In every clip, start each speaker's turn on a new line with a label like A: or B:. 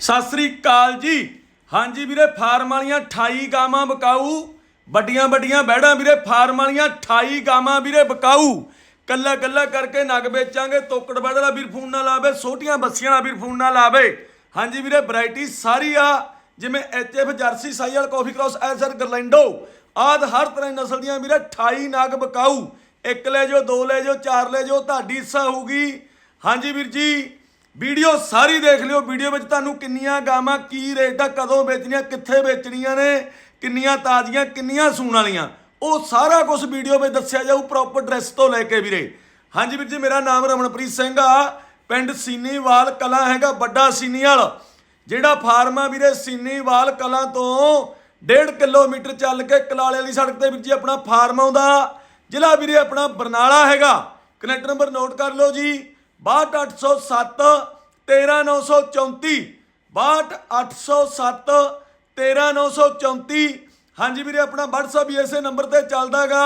A: ਸਤਿ ਸ੍ਰੀ ਅਕਾਲ ਜੀ। ਹਾਂਜੀ ਵੀਰੇ, ਫਾਰਮ ਵਾਲੀਆਂ 28 ਗਾਵਾਂ ਬਕਾਊ। ਵੱਡੀਆਂ ਵੱਡੀਆਂ ਬੈੜਾਂ ਵੀਰੇ, ਫਾਰਮ ਵਾਲੀਆਂ 28 ਗਾਵਾਂ ਵੀਰੇ ਬਕਾਊ। ਕੱਲਾ ਕੱਲਾ ਕਰਕੇ ਨਗ ਵੇਚਾਂਗੇ, ਤੋਕੜ ਬੈੜ ਦਾ ਵੀਰ ਫੋਨ ਨਾ ਲਾਵੇ ਛੋਟੀਆਂ ਬੱਸੀਆਂ ਵਾਲਾ ਵੀਰ ਫੋਨ ਨਾ ਲਾਵੇ। ਹਾਂਜੀ ਵੀਰੇ ਵੈਰਾਈਟੀ ਸਾਰੀ ਆ, ਜਿਵੇਂ ਐਚਐਫ ਜਰਸੀ ਸਾਈਅਲ ਕਾਫੀ ਕ੍ਰਾਸ ਐਸਰ ਗਰਲੈਂਡੋ। ਆਦ ਹਰ ਤਰ੍ਹਾਂ ਦੀ ਨਸਲ ਦੀਆਂ ਵੀਰੇ 28 ਨਾਗ ਬਕਾਊ। ਇੱਕ ਲੈ ਜਾਓ, ਦੋ ਲੈ ਜਾਓ, ਚਾਰ ਲੈ ਜਾਓ, ਤੁਹਾਡੀ ਇੱਛਾ ਹੋਊਗੀ। ਹਾਂਜੀ ਵੀਰ ਜੀ ਵੀਡੀਓ ਸਾਰੀ ਦੇਖ ਲਿਓ। ਵੀਡੀਓ ਵਿੱਚ ਤੁਹਾਨੂੰ ਕਿੰਨੀਆਂ ਗਾਵਾਂ, ਕੀ ਰੇਟ ਆ, ਕਦੋਂ ਵੇਚਣੀਆਂ, ਕਿੱਥੇ ਵੇਚਣੀਆਂ ਨੇ, ਕਿੰਨੀਆਂ ਤਾਜ਼ੀਆਂ, ਕਿੰਨੀਆਂ ਸੂਣ ਵਾਲੀਆਂ। ਉਹ ਸਾਰਾ ਕੁਝ ਵੀਡੀਓ ਵਿੱਚ ਦੱਸਿਆ ਜਾਊ ਪ੍ਰੋਪਰ ਐਡਰੈਸ ਤੋਂ ਲੈ ਕੇ ਵੀਰੇ। ਹਾਂਜੀ ਵੀਰ ਜੀ, ਮੇਰਾ ਨਾਮ ਰਮਨਪ੍ਰੀਤ ਸਿੰਘ ਆ। ਪਿੰਡ ਸੀਨੀਵਾਲ ਕਲਾਂ ਹੈਗਾ, ਵੱਡਾ ਸੀਨੀਵਾਲ ਜਿਹੜਾ ਫਾਰਮ ਆ ਵੀਰੇ, ਸੀਨੀਵਾਲ ਕਲਾਂ ਤੋਂ 1.5 ਕਿਲੋਮੀਟਰ ਚੱਲ ਕੇ ਕਲਾਲੇ ਵਾਲੀ ਸੜਕ ਤੇ ਵੀਰ ਜੀ ਆਪਣਾ ਫਾਰਮ ਆਉਂਦਾ। ਜ਼ਿਲ੍ਹਾ ਵੀਰੇ ਆਪਣਾ ਬਰਨਾਲਾ ਹੈਗਾ। ਕਨੈਕਟ ਨੰਬਰ ਨੋਟ ਕਰ ਲਓ ਜੀ। 62807 13934 62807 13934 ਹਾਂਜੀ ਵੀਰੇ, ਆਪਣਾ WhatsApp ਵੀ ਇਸੇ ਨੰਬਰ ਤੇ ਚੱਲਦਾਗਾ।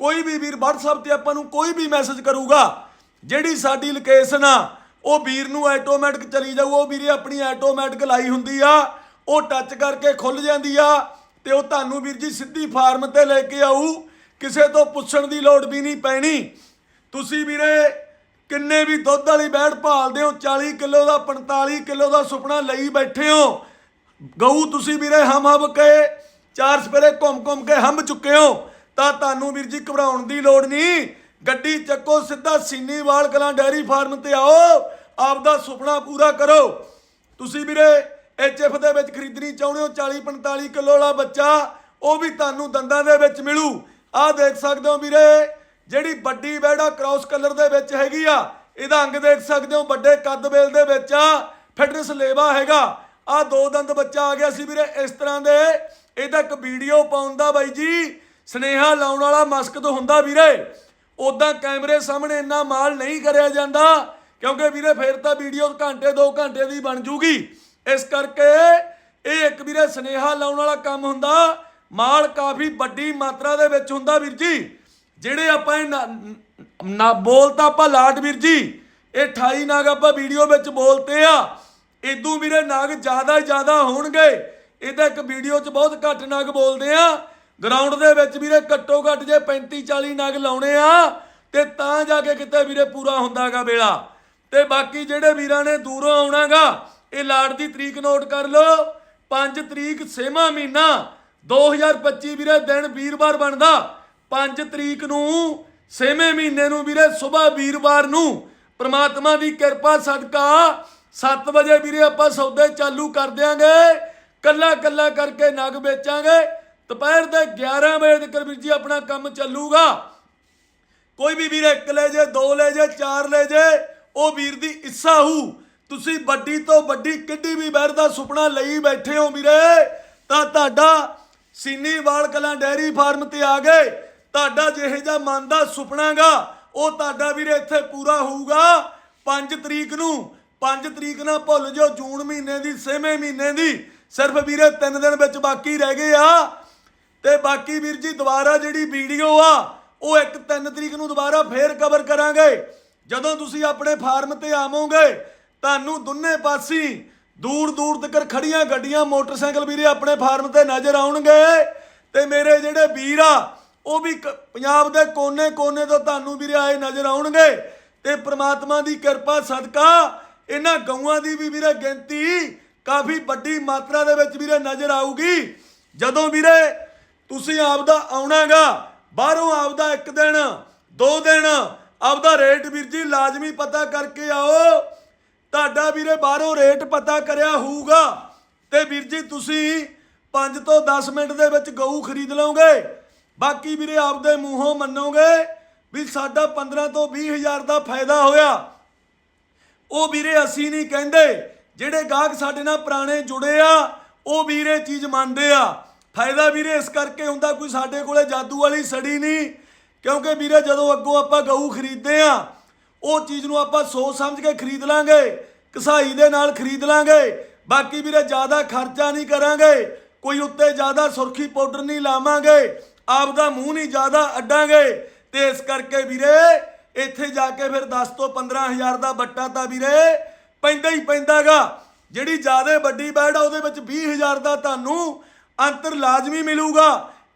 A: ਕੋਈ ਵੀ ਵੀਰ WhatsApp ਤੇ ਆਪਾਂ ਨੂੰ ਕੋਈ ਵੀ ਮੈਸੇਜ ਕਰੂਗਾ, ਜਿਹੜੀ ਸਾਡੀ ਲੋਕੇਸ਼ਨ ਆ, ਉਹ ਵੀਰ ਨੂੰ ਆਟੋਮੈਟਿਕ ਚਲੀ ਜਾਊ। ਉਹ ਵੀਰੇ ਆਪਣੀ ਆਟੋਮੈਟਿਕ ਲਾਈ ਹੁੰਦੀ ਆ, ਉਹ ਟੱਚ ਕਰਕੇ ਖੁੱਲ ਜਾਂਦੀ ਆ ਤੇ ਉਹ ਤੁਹਾਨੂੰ ਵੀਰ ਜੀ ਸਿੱਧੀ ਫਾਰਮ ਤੇ ਲੈ ਕੇ ਆਊ। ਕਿਸੇ ਤੋਂ ਪੁੱਛਣ ਦੀ ਲੋੜ ਵੀ ਨਹੀਂ ਪੈਣੀ। ਤੁਸੀਂ ਵੀਰੇ ਕਿੰਨੇ ਵੀ ਦੁੱਧ ਵਾਲੀ ਬੈੜ ਭਾਲਦੇ ਹੋ 40 ਕਿਲੋ ਦਾ 45 ਕਿਲੋ ਦਾ ਸੁਪਨਾ ਲਈ ਬੈਠੇ ਹੋ। ਗਊ, ਤੁਸੀਂ ਵੀਰੇ ਹਮ ਹਮ ਕੇ, ਚਾਰ ਸਪੇਰੇ ਘੁੰਮ ਘੁੰਮ ਕੇ ਹਮ ਚੁੱਕੇ ਹੋ। ਤਾਂ ਤੁਹਾਨੂੰ ਵੀਰ ਜੀ ਘਬਰਾਉਣ ਦੀ ਲੋੜ ਨਹੀਂ। ਗੱਡੀ ਚੱਕੋ, ਸਿੱਧਾ ਸੀਨੀਵਾਲ ਕਲਾਂ ਡੈਰੀ ਫਾਰਮ ਤੇ ਆਓ। ਆਪਦਾ ਸੁਪਨਾ ਪੂਰਾ ਕਰੋ। ਤੁਸੀਂ ਵੀਰੇ ਐਚਐਫ ਦੇ ਵਿੱਚ ਖਰੀਦਣੀ ਚਾਹੁੰਦੇ ਹੋ 40 45 ਕਿਲੋ ਵਾਲਾ ਬੱਚਾ, ਉਹ ਵੀ ਤੁਹਾਨੂੰ ਦੰਦਾਂ ਦੇ ਵਿੱਚ ਮਿਲੂ। ਆਹ ਦੇਖ ਸਕਦੇ ਹੋ ਵੀਰੇ ਜਿਹੜੀ ਵੱਡੀ ਬੈੜਾ ਕ੍ਰਾਸ ਕਲਰ ਦੇ ਵਿੱਚ ਹੈਗੀ ਆ, ਇਹਦਾ ਅੰਗ ਦੇਖ ਸਕਦੇ ਹੋ, ਵੱਡੇ ਕੱਦ ਬੇਲ ਦੇ ਵਿੱਚ ਆ ਫਿਟਨੈਸ ਲੇਵਾ ਹੈਗਾ। ਆ ਦੋ ਦੰਦ ਬੱਚਾ ਆ ਗਿਆ ਸੀ ਵੀਰੇ, ਇਸ ਤਰ੍ਹਾਂ ਦੇ। ਇਹਦਾ ਇੱਕ ਵੀਡੀਓ ਪਾਉਣ ਦਾ ਬਾਈ ਜੀ, ਸਨੇਹਾ ਲਾਉਣ ਵਾਲਾ ਮਸਕਦ ਹੁੰਦਾ ਵੀਰੇ। ਉਦਾਂ ਕੈਮਰੇ ਸਾਹਮਣੇ ਇੰਨਾ ਮਾਲ ਨਹੀਂ ਕਰਿਆ ਜਾਂਦਾ, ਕਿਉਂਕਿ ਵੀਰੇ ਫਿਰ ਤਾਂ ਵੀਡੀਓ ਘੰਟੇ 2 ਘੰਟੇ ਦੀ ਬਣ ਜੂਗੀ। ਇਸ ਕਰਕੇ ਇਹ ਇੱਕ ਵੀਰੇ ਸਨੇਹਾ ਲਾਉਣ ਵਾਲਾ ਕੰਮ ਹੁੰਦਾ, ਮਾਲ ਕਾਫੀ ਵੱਡੀ ਮਾਤਰਾ ਦੇ ਵਿੱਚ ਹੁੰਦਾ ਵੀਰ ਜੀ। ਜਿਹੜੇ ਆਪਾਂ ਇਹ ਨਾ- ਬੋਲਤਾ ਆਪਾਂ ਲਾਟ ਵੀਰ ਜੀ, ਇਹ 28 ਨਾਗ ਆਪਾਂ ਵੀਡੀਓ ਵਿੱਚ ਬੋਲਤੇ ਆ। ਇਦੋਂ ਵੀਰੇ ਨਾਗ ਜ਼ਿਆਦਾ ਹੀ ਜ਼ਿਆਦਾ ਹੋਣਗੇ। ਇਹਦਾ ਇੱਕ ਵੀਡੀਓ 'ਚ ਬਹੁਤ ਘੱਟ ਨਾਗ ਬੋਲਦੇ ਆ। ਗਰਾਊਂਡ ਦੇ ਵਿੱਚ ਵੀਰੇ ਘੱਟੋ ਘੱਟ ਜੇ 35 40 ਨਾਗ ਲਾਉਣੇ ਆ, ਤੇ ਤਾਂ ਜਾ ਕੇ ਕਿਤੇ ਵੀਰੇ ਪੂਰਾ ਹੁੰਦਾਗਾ ਵੇਲਾ। ਤੇ ਬਾਕੀ ਜਿਹੜੇ ਵੀਰਾਂ ਨੇ ਦੂਰੋਂ ਆਉਣਾਗਾ, ਇਹ ਲਾਟ ਦੀ ਤਰੀਕ ਨੋਟ ਕਰ ਲਓ। 5 ਤਰੀਕ ਛੇਵਾਂ ਮਹੀਨਾ 2025 ਵੀਰੇ ਦਿਨ ਵੀਰਵਾਰ ਬਣਦਾ। 5 ਤਰੀਕ ਨੂੰ, ਛੇਵੇਂ ਮਹੀਨੇ ਨੂੰ ਵੀਰੇ ਸਵੇਰ ਵੀਰਵਾਰ ਨੂੰ। ਪ੍ਰਮਾਤਮਾ ਦੀ ਕਿਰਪਾ, ਸਦਕਾ 7 ਵਜੇ ਵੀਰੇ ਆਪਾਂ ਸੌਦੇ ਚਾਲੂ ਕਰ ਦਿਆਂਗੇ। ਕੱਲਾ ਕੱਲਾ ਕਰਕੇ ਨਗ ਵੇਚਾਂਗੇ। ਦੁਪਹਿਰ ਦੇ 11 ਵਜੇ ਤੱਕ ਵੀਰ ਜੀ ਆਪਣਾ ਕੰਮ ਚੱਲੂਗਾ। ਕੋਈ ਵੀ ਵੀਰ ਇੱਕ ਲੈ ਜੇ, ਦੋ ਲੈ ਜੇ, ਚਾਰ ਲੈ ਜੇ, ਉਹ ਵੀਰ ਦੀ ਇੱਛਾ ਹੂ। ਤੁਸੀਂ ਵੱਡੀ ਤੋਂ ਵੱਡੀ ਕਿੱਡੀ ਵੀ ਬਹਿਰ ਦਾ ਸੁਪਨਾ ਲਈ ਬੈਠੇ ਹੋ ਵੀਰੇ, ਤਾਂ ਤੁਹਾਡਾ ਸੀਨੀਵਾਲ ਕਲਾਂ ਡੈਰੀ ਫਾਰਮ ਤੇ ਆ ਗਏ। ਤੁਹਾਡਾ ਜਿਹੇ ਜਿਹਾ ਮਨ ਦਾ ਸੁਪਨਾਗਾ ਉਹ ਤੁਹਾਡਾ ਵੀਰੇ ਇੱਥੇ ਪੂਰਾ ਹੋਊਗਾ। 5 ਤਰੀਕ ਨੂੰ 5 ਤਰੀਕ ਨਾ ਭੁੱਲ ਜਾਓ, ਜੂਨ ਮਹੀਨੇ ਦੀ 6ਵੇਂ ਮਹੀਨੇ ਦੀ। ਸਿਰਫ ਵੀਰੇ 3 ਦਿਨ ਵਿੱਚ ਬਾਕੀ ਰਹਿ ਗਏ ਆ। ਤੇ ਬਾਕੀ ਵੀਰ ਜੀ, ਦੁਬਾਰਾ ਜਿਹੜੀ ਵੀਡੀਓ ਆ, ਉਹ ਇੱਕ 3 ਤਰੀਕ ਨੂੰ ਦੁਬਾਰਾ ਫੇਰ ਕਵਰ ਕਰਾਂਗੇ। ਜਦੋਂ ਤੁਸੀਂ ਆਪਣੇ ਫਾਰਮ ਤੇ ਆਵੋਗੇ, ਤੁਹਾਨੂੰ ਦੋਨੇ ਪਾਸੀ ਦੂਰ ਦੂਰ ਤੱਕ ਖੜੀਆਂ ਗੱਡੀਆਂ, ਮੋਟਰਸਾਈਕਲ ਵੀਰੇ ਆਪਣੇ ਫਾਰਮ ਤੇ ਨਜ਼ਰ ਆਉਣਗੇ। ਤੇ ਮੇਰੇ ਜਿਹੜੇ ਵੀਰ ਆ ਉਹ ਵੀ ਕ- ਪੰਜਾਬ ਦੇ ਕੋਨੇ-ਕੋਨੇ ਤੋਂ ਤੁਹਾਨੂੰ ਵੀਰੇ ਆਏ ਨਜ਼ਰ ਆਉਣਗੇ ਤੇ ਪ੍ਰਮਾਤਮਾ ਦੀ ਕਿਰਪਾ, ਸਦਕਾ ਇਹਨਾਂ ਗਊਆਂ ਦੀ ਵੀ ਵੀਰੇ ਗਿਣਤੀ ਕਾਫੀ ਵੱਡੀ ਮਾਤਰਾ ਦੇ ਵਿੱਚ ਵੀਰੇ ਨਜ਼ਰ ਆਊਗੀ। ਜਦੋਂ ਵੀਰੇ ਤੁਸੀਂ ਆਪਦਾ ਆਉਣਾਗਾ, ਬਾਹਰੋਂ ਆਪਦਾ ਇੱਕ ਦਿਨ, ਦੋ ਦਿਨ ਆਪਦਾ ਰੇਟ ਵੀਰ ਜੀ ਲਾਜ਼ਮੀ ਪਤਾ ਕਰਕੇ ਆਓ। ਤੁਹਾਡਾ ਵੀਰੇ ਬਾਹਰੋਂ ਰੇਟ ਪਤਾ ਕਰਿਆ ਹੋਊਗਾ ਤੇ ਵੀਰ ਜੀ ਤੁਸੀਂ 5 ਤੋਂ 10 ਮਿੰਟ ਦੇ ਵਿੱਚ ਗਊ ਖਰੀਦ ਲਓਗੇ। ਬਾਕੀ ਵੀਰੇ ਆਪਦੇ ਮੂੰਹੋਂ ਮੰਨੋਗੇ ਵੀ ਸਾਡਾ 15 ਤੋਂ 20 ਹਜ਼ਾਰ ਦਾ ਫਾਇਦਾ ਹੋਇਆ। ਉਹ ਵੀਰੇ ਅਸੀਂ ਨਹੀਂ ਕਹਿੰਦੇ। ਜਿਹੜੇ ਗਾਹਕ ਸਾਡੇ ਨਾਲ ਪੁਰਾਣੇ ਜੁੜੇ ਆ, ਉਹ ਵੀਰੇ ਚੀਜ਼ ਮੰਨਦੇ ਆ। ਫਾਇਦਾ ਵੀਰੇ ਇਸ ਕਰਕੇ ਹੁੰਦਾ ਕੋਈ ਸਾਡੇ ਕੋਲੇ ਜਾਦੂ ਵਾਲੀ ਸੜੀ ਨਹੀਂ। ਕਿਉਂਕਿ ਵੀਰੇ ਜਦੋਂ ਅੱਗੋਂ ਆਪਾਂ ਗਊ ਖਰੀਦਦੇ ਆ, ਉਹ ਚੀਜ਼ ਨੂੰ ਆਪਾਂ ਸੋਚ ਸਮਝ ਕੇ ਖਰੀਦ ਲਾਂਗੇ, ਕਸਾਈ ਦੇ ਨਾਲ ਖਰੀਦ ਲਾਂਗੇ। ਬਾਕੀ ਵੀਰੇ ਜ਼ਿਆਦਾ ਖਰਚਾ ਨਹੀਂ ਕਰਾਂਗੇ, ਕੋਈ ਉੱਤੇ ਜ਼ਿਆਦਾ ਸੁਰਖੀ ਪਾਊਡਰ ਨਹੀਂ ਲਾਵਾਂਗੇ। ਆਪ ਦਾ ਮੂੰਹ ਨਹੀਂ ਜ਼ਿਆਦਾ ਅੱਡਾਂਗੇ। ਤੇ ਇਸ ਕਰਕੇ ਵੀਰੇ, ਇੱਥੇ ਜਾ ਕੇ ਫਿਰ 10 ਤੋਂ 15000 ਦਾ ਬੱਟਾ ਤਾਂ ਵੀਰੇ ਪੈਂਦਾ ਹੀ ਪੈਂਦਾਗਾ। ਜਿਹੜੀ ਜ਼ਿਆਦਾ ਵੱਡੀ ਬੈਡ ਆ, ਉਹਦੇ ਵਿੱਚ 20000 ਦਾ ਤੁਹਾਨੂੰ ਅੰਤਰ ਲਾਜ਼ਮੀ ਮਿਲੂਗਾ।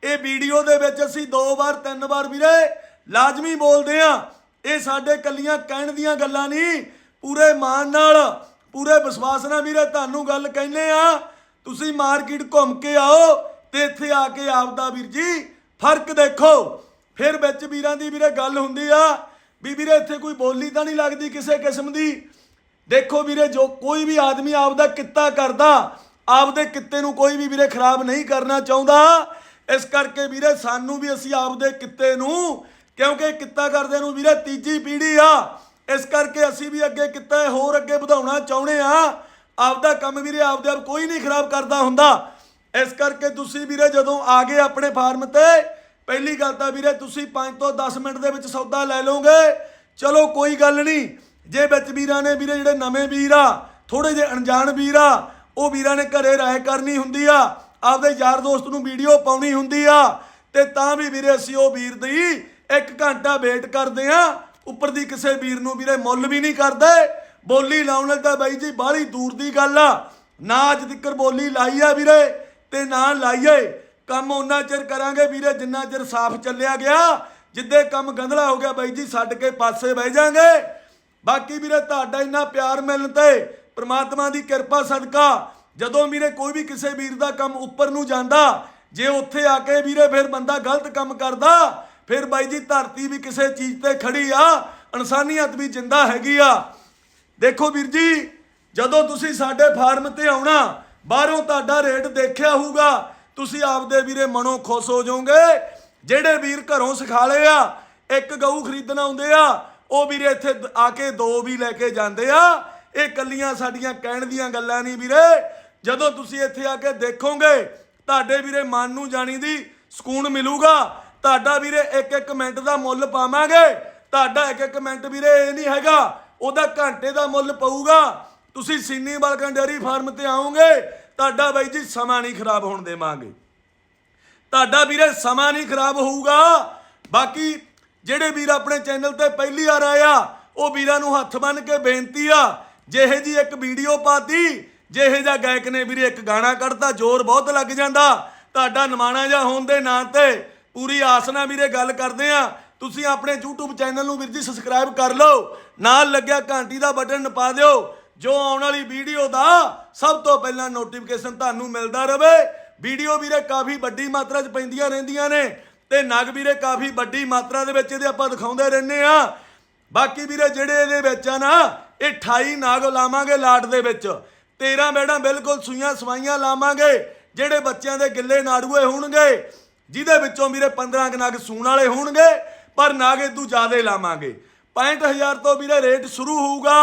A: ਇਹ ਵੀਡੀਓ ਦੇ ਵਿੱਚ ਅਸੀਂ ਦੋ ਵਾਰ, ਤਿੰਨ ਵਾਰ ਵੀਰੇ ਲਾਜ਼ਮੀ ਬੋਲਦੇ ਆ ਇਹ ਸਾਡੇ ਕੱਲੀਆਂ ਕਹਿਣ ਦੀਆਂ ਗੱਲਾਂ ਨਹੀਂ। ਪੂਰੇ ਮਾਣ ਨਾਲ, ਪੂਰੇ ਵਿਸ਼ਵਾਸ ਨਾਲ ਵੀਰੇ ਤੁਹਾਨੂੰ ਗੱਲ ਕਹਿੰਦੇ ਆ ਤੁਸੀਂ ਮਾਰਕੀਟ ਘੁੰਮ ਕੇ ਆਓ ਤੇ ਇੱਥੇ ਆ ਕੇ ਆਪਦਾ ਵੀਰ ਜੀ ਫ਼ਰਕ ਦੇਖੋ। ਫਿਰ ਵਿੱਚ ਵੀਰਾਂ ਦੀ ਵੀਰੇ ਗੱਲ ਹੁੰਦੀ ਆ ਵੀ ਵੀਰੇ ਇੱਥੇ ਕੋਈ ਬੋਲੀ ਤਾਂ ਨਹੀਂ ਲੱਗਦੀ ਕਿਸੇ ਕਿਸਮ ਦੀ। ਦੇਖੋ ਵੀਰੇ, ਜੋ ਕੋਈ ਵੀ ਆਦਮੀ ਆਪਦਾ ਕਿੱਤਾ ਕਰਦਾ, ਆਪਦੇ ਕਿੱਤੇ ਨੂੰ ਕੋਈ ਵੀ ਵੀਰੇ ਖਰਾਬ ਨਹੀਂ ਕਰਨਾ ਚਾਹੁੰਦਾ। ਇਸ ਕਰਕੇ ਵੀਰੇ, ਸਾਨੂੰ ਵੀ ਅਸੀਂ ਆਪਦੇ ਕਿੱਤੇ ਨੂੰ, ਕਿਉਂਕਿ ਕਿੱਤਾ ਕਰਦੇ ਨੂੰ ਵੀਰੇ ਤੀਜੀ ਪੀੜ੍ਹੀ ਆ। ਇਸ ਕਰਕੇ ਅਸੀਂ ਵੀ ਅੱਗੇ ਕਿੱਤਾ ਹੋਰ ਅੱਗੇ ਵਧਾਉਣਾ ਚਾਹੁੰਦੇ ਆ। ਆਪਦਾ ਕੰਮ ਵੀਰੇ, ਆਪਦੇ ਆਪ ਕੋਈ ਨਹੀਂ ਖਰਾਬ ਕਰਦਾ ਹੁੰਦਾ। ਇਸ ਕਰਕੇ ਤੁਸੀਂ ਵੀਰੇ ਜਦੋਂ ਆ ਗਏ ਆਪਣੇ ਫਾਰਮ ਤੇ, ਪਹਿਲੀ ਗੱਲ ਤਾਂ ਵੀਰੇ ਤੁਸੀਂ 5 ਤੋਂ 10 ਮਿੰਟ ਦੇ ਵਿੱਚ ਸੌਦਾ ਲੈ ਲਓਗੇ। ਚਲੋ ਕੋਈ ਗੱਲ ਨਹੀਂ, ਜੇ ਵਿੱਚ ਵੀਰਾਂ ਨੇ ਵੀਰੇ ਜਿਹੜੇ ਨਵੇਂ ਵੀਰ ਆ ਥੋੜੇ ਜਿਹੇ ਅਣਜਾਣ ਵੀਰ ਆ, ਉਹ ਵੀਰਾਂ ਨੇ ਘਰੇ ਰਾਏ ਕਰਨੀ ਹੁੰਦੀ ਆ, ਆਪਦੇ ਯਾਰ ਦੋਸਤ ਨੂੰ ਵੀਡੀਓ ਪਾਉਣੀ ਹੁੰਦੀ ਆ, ਤੇ ਤਾਂ ਵੀ ਵੀਰੇ ਅਸੀਂ ਉਹ ਵੀਰ ਦੀ ਇੱਕ ਘੰਟਾ ਵੇਟ ਕਰਦੇ ਆ, ਉੱਪਰ ਦੀ ਕਿਸੇ ਵੀਰ ਨੂੰ ਵੀਰੇ ਮੁੱਲ ਵੀ ਨਹੀਂ ਕਰਦੇ। ਬੋਲੀ ਲਾਉਣ ਨਾਲ ਤਾਂ ਬਾਈ ਜੀ ਬਾਹਲੀ ਦੂਰ ਦੀ ਗੱਲ ਆ। ਨਾ ਅੱਜ ਤੱਕ ਬੋਲੀ ਲਾਈ ਆ ਵੀਰੇ। ਤੇ ਨਾ ਲਾਈਏ। ਕੰਮ ਉਹਨਾਂ ਚਿਰ ਕਰਾਂਗੇ ਵੀਰੇ, ਜਿੰਨਾ ਚਿਰ ਸਾਫ਼ ਚੱਲਿਆ ਗਿਆ। ਜਿੱਦੇ ਕੰਮ ਗੰਧਲਾ ਹੋ ਗਿਆ ਬਾਈ ਜੀ, ਛੱਡ ਕੇ ਪਾਸੇ ਬਹਿ ਜਾਾਂਗੇ। ਬਾਕੀ ਵੀਰੇ, ਤੁਹਾਡਾ ਇੰਨਾ ਪਿਆਰ ਮਿਲਣ ਤੇ ਪ੍ਰਮਾਤਮਾ ਦੀ ਕਿਰਪਾ ਸਦਕਾ, ਜਦੋਂ ਵੀਰੇ ਕੋਈ ਵੀ ਕਿਸੇ ਵੀਰ ਦਾ ਕੰਮ ਉੱਪਰ ਨੂੰ ਜਾਂਦਾ, ਜੇ ਉੱਥੇ ਆ ਕੇ ਵੀਰੇ ਫਿਰ ਬੰਦਾ ਗਲਤ ਕੰਮ ਕਰਦਾ, ਫਿਰ ਬਾਈ ਜੀ ਧਰਤੀ ਵੀ ਕਿਸੇ ਚੀਜ਼ ਤੇ ਖੜੀ ਆ, ਇਨਸਾਨੀਅਤ ਵੀ ਜਿੰਦਾ ਹੈਗੀ ਆ। ਦੇਖੋ ਵੀਰ ਜੀ, ਜਦੋਂ ਤੁਸੀਂ ਸਾਡੇ ਫਾਰਮ ਤੇ ਆਉਣਾ ਬਾਹਰੋਂ ਤੁਹਾਡਾ ਰੇਟ ਦੇਖਿਆ ਹੋਊਗਾ। ਤੁਸੀਂ ਆਪਦੇ ਵੀਰੇ ਮਨੋਂ ਖੁਸ਼ ਹੋ ਜਾਓਗੇ। ਜਿਹੜੇ ਵੀਰ ਘਰੋਂ ਸਿਖਾਲੇ ਆ, ਇੱਕ ਗਊ ਖਰੀਦਣ ਆਉਂਦੇ ਆ, ਉਹ ਵੀਰੇ ਇੱਥੇ ਆ ਕੇ ਦੋ ਵੀ ਲੈ ਕੇ ਜਾਂਦੇ ਆ। ਇਹ ਕੱਲੀਆਂ ਸਾਡੀਆਂ ਕਹਿਣ ਦੀਆਂ ਗੱਲਾਂ ਨਹੀਂ ਵੀਰੇ। ਜਦੋਂ ਤੁਸੀਂ ਇੱਥੇ ਆ ਕੇ ਦੇਖੋਗੇ, ਤੁਹਾਡੇ ਵੀਰੇ ਮਨ ਨੂੰ ਜਾਣੀ ਦੀ ਸਕੂਨ ਮਿਲੂਗਾ। ਤੁਹਾਡਾ ਵੀਰੇ ਇੱਕ ਇੱਕ ਮਿੰਟ ਦਾ ਮੁੱਲ ਪਾਵਾਂਗੇ। ਤੁਹਾਡਾ ਇੱਕ ਇੱਕ ਮਿੰਟ ਵੀਰੇ ਇਹ ਨਹੀਂ ਹੈਗਾ, ਉਹਦਾ ਘੰਟੇ ਦਾ ਮੁੱਲ ਪਊਗਾ। ਤੁਸੀਂ ਸੀਨੀ ਬਲਕਨ ਡੇਅਰੀ ਫਾਰਮ ਤੇ ਆਓਗੇ, ਤੁਹਾਡਾ ਬਾਈ ਜੀ ਸਮਾਂ ਨਹੀਂ ਖਰਾਬ ਹੋਣ ਦੇਵਾਂਗੇ। ਤੁਹਾਡਾ ਵੀਰੇ ਸਮਾਂ ਨਹੀਂ ਖਰਾਬ ਹੋਊਗਾ। ਬਾਕੀ ਜਿਹੜੇ ਵੀਰ ਆਪਣੇ ਚੈਨਲ ਤੇ ਪਹਿਲੀ ਵਾਰ ਆਏ ਆ, ਉਹ ਵੀਰਾਂ ਨੂੰ ਹੱਥ ਬੰਨ ਕੇ ਬੇਨਤੀ ਆ, ਜਿਹੇ ਜੀ ਇੱਕ ਵੀਡੀਓ ਪਾਤੀ, ਜਿਹੇ ਜਿਹਾ ਗਾਇਕ ਨੇ ਵੀਰੇ ਇੱਕ ਗਾਣਾ ਕੱਢਤਾ, ਜ਼ੋਰ ਬਹੁਤ ਲੱਗ ਜਾਂਦਾ। ਤੁਹਾਡਾ ਨਿਮਾਣਾ ਜਿਹਾ ਹੋਣ ਦੇ ਨਾਂ ਤੇ ਪੂਰੀ ਆਸ ਨਾਲ ਵੀਰੇ ਗੱਲ ਕਰਦੇ ਆ। ਤੁਸੀਂ ਆਪਣੇ YouTube ਚੈਨਲ ਨੂੰ ਵੀਰ ਜੀ ਸਬਸਕ੍ਰਾਈਬ ਕਰ ਲਓ। ਨਾਲ ਲੱਗਿਆ ਘੰਟੀ ਦਾ ਬਟਨ ਨਪਾ ਦਿਓ। ਜੋ ਆਉਣ ਵਾਲੀ ਵੀਡੀਓ ਦਾ ਸਭ ਤੋਂ ਪਹਿਲਾਂ ਨੋਟੀਫਿਕੇਸ਼ਨ ਤੁਹਾਨੂੰ ਮਿਲਦਾ ਰਹੇ ਵੀਡੀਓ ਵੀਰੇ ਕਾਫੀ ਵੱਡੀ ਮਾਤਰਾ 'ਚ ਪੈਂਦੀਆਂ ਰਹਿੰਦੀਆਂ ਨੇ ਤੇ ਨਗ ਵੀਰੇ ਕਾਫੀ ਵੱਡੀ ਮਾਤਰਾ ਦੇ ਵਿੱਚ ਇਹਦੇ ਆਪਾਂ ਦਿਖਾਉਂਦੇ ਰਹਿੰਦੇ ਆ ਬਾਕੀ ਵੀਰੇ ਜਿਹੜੇ ਇਹਦੇ ਵਿੱਚ ਆ ਨਾ, ਇਹ 28 ਨਾਗ ਲਾਵਾਂਗੇ ਲਾਟ ਦੇ ਵਿੱਚ। 13 ਬੈੜਾਂ ਬਿਲਕੁਲ ਸੂਈਆਂ ਸਵਾਈਆਂ ਲਾਵਾਂਗੇ, ਜਿਹੜੇ ਬੱਚਿਆਂ ਦੇ ਗਿੱਲੇ ਨਾੜੂਏ ਹੋਣਗੇ, ਜਿਹਦੇ ਵਿੱਚੋਂ ਵੀਰੇ 15 ਕੁ ਨਾਗ ਸੂਣ ਵਾਲੇ ਹੋਣਗੇ, ਪਰ ਨਾਗ ਇਦੂ ਜ਼ਿਆਦਾ ਲਾਵਾਂਗੇ। 65000 ਤੋਂ ਵੀਰੇ ਰੇਟ ਸ਼ੁਰੂ ਹੋਊਗਾ।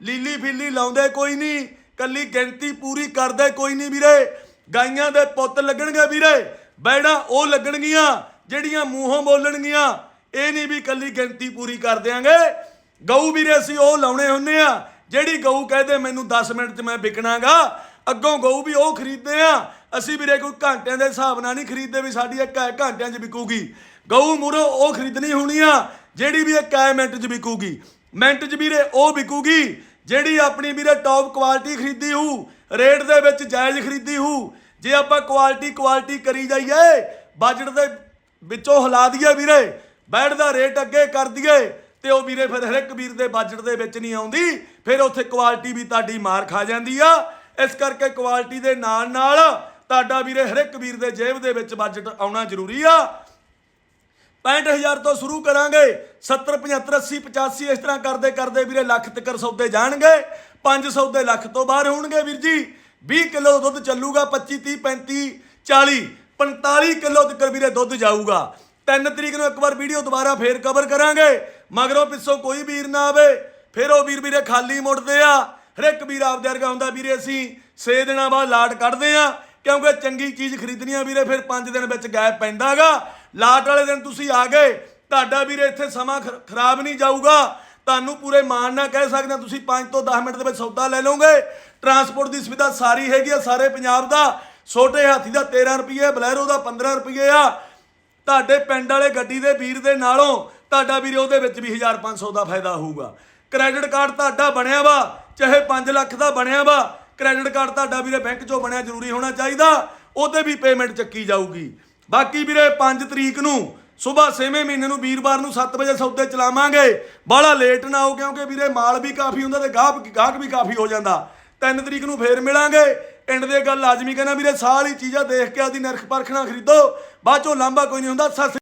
A: ਲੀਲੀ ਫਿੱਲੀ ਲਾਉਂਦੇ ਕੋਈ ਨਹੀਂ ਕੱਲੀ ਗਿਣਤੀ ਪੂਰੀ ਕਰਦੇ ਕੋਈ ਨਹੀਂ ਵੀਰੇ। ਗਾਈਆਂ ਦੇ ਪੁੱਤ ਲੱਗਣਗੇ ਵੀਰੇ, ਬੈੜਾਂ ਉਹ ਲੱਗਣਗੀਆਂ ਜਿਹੜੀਆਂ ਮੂੰਹੋਂ ਬੋਲਣਗੀਆਂ। ਇਹ ਨਹੀਂ ਵੀ ਕੱਲੀ ਗਿਣਤੀ ਪੂਰੀ ਕਰ ਦਿਆਂਗੇ। ਗਊ ਵੀਰੇ ਅਸੀਂ ਉਹ ਲਾਉਣੇ ਹੁੰਨੇ ਆ, ਜਿਹੜੀ ਗਊ ਕਹਦੇ ਮੈਨੂੰ 10 ਮਿੰਟ 'ਚ ਮੈਂ ਵਿਕਣਾਗਾ। ਅੱਗੋਂ ਗਊ ਵੀ ਉਹ ਖਰੀਦਦੇ ਆ। ਅਸੀਂ ਵੀਰੇ ਕੋਈ ਘੰਟਿਆਂ ਦੇ ਹਿਸਾਬ ਨਾਲ ਨਹੀਂ ਖਰੀਦਦੇ ਵੀ ਸਾਡੀ ਇੱਕ ਐ ਘੰਟਿਆਂ 'ਚ ਵਿਕੂਗੀ। ਗਊ ਮੂਰੋ ਉਹ ਖਰੀਦਣੀ ਹੋਣੀ ਆ, ਜਿਹੜੀ ਵੀ ਇੱਕ ਐ ਮਿੰਟ 'ਚ ਵਿਕੂਗੀ। ਮਿੰਟ 'ਚ ਵੀਰੇ ਉਹ ਵਿਕੂਗੀ। ਜਿਹੜੀ ਆਪਣੀ ਵੀਰੇ ਟੌਪ ਕੁਆਲਿਟੀ ਖਰੀਦੀ ਹੋਊ ਰੇਟ ਦੇ ਵਿੱਚ ਜਾਇਜ਼ ਖਰੀਦੀ ਹੋਊ, ਜੇ ਆਪਾਂ ਕੁਆਲਿਟੀ ਕੁਆਲਿਟੀ ਕਰੀ ਜਾਈਏ ਬਜਟ ਦੇ ਵਿੱਚੋਂ ਹਿਲਾ ਦਈਏ ਵੀਰੇ ਬੈਡ ਦਾ ਰੇਟ ਅੱਗੇ ਕਰ ਦਈਏ, ਤੇ ਉਹ ਵੀਰੇ ਫਿਰ ਹਰ ਇੱਕ ਵੀਰ ਦੇ ਬਜਟ ਦੇ ਵਿੱਚ ਨਹੀਂ ਆਉਂਦੀ, ਫਿਰ ਉੱਥੇ ਕੁਆਲਿਟੀ ਵੀ ਤੁਹਾਡੀ ਮਾਰ ਖਾ ਜਾਂਦੀ ਆ। ਇਸ ਕਰਕੇ ਕੁਆਲਿਟੀ ਦੇ ਨਾਲ ਨਾਲ ਤੁਹਾਡਾ ਵੀਰੇ ਹਰੇਕ ਵੀਰ ਦੇ ਜੇਬ ਦੇ ਵਿੱਚ ਬਜਟ ਆਉਣਾ ਜ਼ਰੂਰੀ ਆ। 65000 ਤੋਂ ਸ਼ੁਰੂ ਕਰਾਂਗੇ। 70 75 80 85 ਇਸ ਤਰ੍ਹਾਂ ਕਰਦੇ ਕਰਦੇ ਵੀਰੇ ਲੱਖ ਤੱਕ ਸੌਦੇ ਜਾਣਗੇ। 500 ਦੇ ਲੱਖ ਤੋਂ ਬਾਹਰ ਹੋਣਗੇ ਵੀਰ ਜੀ। 20 ਕਿਲੋ ਦੁੱਧ ਚੱਲੂਗਾ 25 30 35 40 45 ਕਿਲੋ ਤੱਕ ਵੀਰੇ ਦੁੱਧ ਜਾਊਗਾ। 3 ਤਰੀਕ ਨੂੰ ਇੱਕ ਵਾਰ ਵੀਡੀਓ ਦੁਬਾਰਾ ਫੇਰ ਕਵਰ ਕਰਾਂਗੇ। ਮਗਰੋਂ ਪਿੱਛੋਂ ਕੋਈ ਵੀਰ ਨਾ ਆਵੇ, ਫਿਰ ਉਹ ਵੀਰ ਵੀਰੇ ਖਾਲੀ ਮੁੜਦੇ ਆ। ਹਰੇਕ ਵੀਰ ਆਪਦੇ ਵਰਗਾ ਹੁੰਦਾ ਵੀਰੇ, ਅਸੀਂ 6 ਦਿਨਾਂ ਬਾਅਦ ਲਾਟ ਕੱਢਦੇ ਆ। ਕਿਉਂਕਿ ਚੰਗੀ ਚੀਜ਼ ਖਰੀਦਣੀ ਆ ਵੀਰੇ, ਫਿਰ 5 ਦਿਨ ਵਿੱਚ ਗੈਪ ਪੈਂਦਾਗਾ ਲਾਟ ਵਾਲੇ ਦਿਨ ਤੁਸੀਂ ਆ ਗਏ, ਤੁਹਾਡਾ ਵੀਰੇ ਇੱਥੇ ਸਮਾਂ ਖਰਾਬ ਨਹੀਂ ਜਾਊਗਾ। ਤੁਹਾਨੂੰ ਪੂਰੇ ਮਾਣ ਨਾਲ ਕਹਿ ਸਕਦੇ ਹਾਂ, ਤੁਸੀਂ 5 ਤੋਂ 10 ਮਿੰਟ ਦੇ ਵਿੱਚ ਸੌਦਾ ਲੈ ਲਓਗੇ। ਟਰਾਂਸਪੋਰਟ ਦੀ ਸੁਵਿਧਾ ਸਾਰੀ ਹੈਗੀ ਆ, ਸਾਰੇ ਪੰਜਾਬ ਦਾ। ਛੋਟੇ ਹਾਥੀ ਦਾ 13 ਰੁਪਏ ਬਲੈਰੋ ਦਾ 15 ਰੁਪਏ ਆ। ਤੁਹਾਡੇ ਪਿੰਡ ਵਾਲੇ ਗੱਡੀ ਦੇ, ਵੀਰ ਦੇ ਨਾਲੋਂ ਤੁਹਾਡਾ ਵੀਰੇ ਉਹਦੇ ਵਿੱਚ ਵੀ 1500 ਦਾ ਫਾਇਦਾ ਹੋਊਗਾ। ਕ੍ਰੈਡਿਟ ਕਾਰਡ ਤੁਹਾਡਾ ਬਣਿਆ ਵਾ, ਚਾਹੇ 5 ਲੱਖ ਦਾ ਬਣਿਆ ਵਾ, ਕ੍ਰੈਡਿਟ ਕਾਰਡ ਤੁਹਾਡਾ ਵੀਰੇ ਬੈਂਕ 'ਚੋਂ ਬਣਿਆ, ਜ਼ਰੂਰੀ ਹੋਣਾ ਚਾਹੀਦਾ। ਉਹਦੇ ਵੀ ਪੇਮੈਂਟ ਚੱਕੀ ਜਾਊਗੀ। ਬਾਕੀ ਵੀਰੇ 5 ਤਰੀਕ ਨੂੰ ਸਵੇਰ 6ਵੇਂ ਮਹੀਨੇ ਨੂੰ ਵੀਰਵਾਰ ਨੂੰ 7 ਵਜੇ ਸੌਦੇ ਚਲਾਵਾਂਗੇ। ਬਾਹਲਾ ਲੇਟ ਨਾ ਹੋ ਕਿਉਂਕਿ ਵੀਰੇ ਮਾਲ ਵੀ ਕਾਫੀ ਹੁੰਦਾ ਤੇ ਗਾਹਕ ਗਾਹਕ ਵੀ ਕਾਫੀ ਹੋ ਜਾਂਦਾ। 3 ਤਰੀਕ ਨੂੰ ਫੇਰ ਮਿਲਾਂਗੇ। ਐਂਡ ਦੇ ਗੱਲ ਲਾਜ਼ਮੀ ਕਹਿੰਦਾ ਵੀਰੇ ਸਾਰੀ ਚੀਜ਼ਾਂ ਦੇਖ ਕੇ ਆਦੀ ਨਰਖ ਪਰਖ ਨਾ ਖਰੀਦੋ। ਬਾਅਦ ਚੋਂ ਲਾਂਭਾ ਕੋਈ ਨਹੀਂ ਹੁੰਦਾ। ਸੱਸ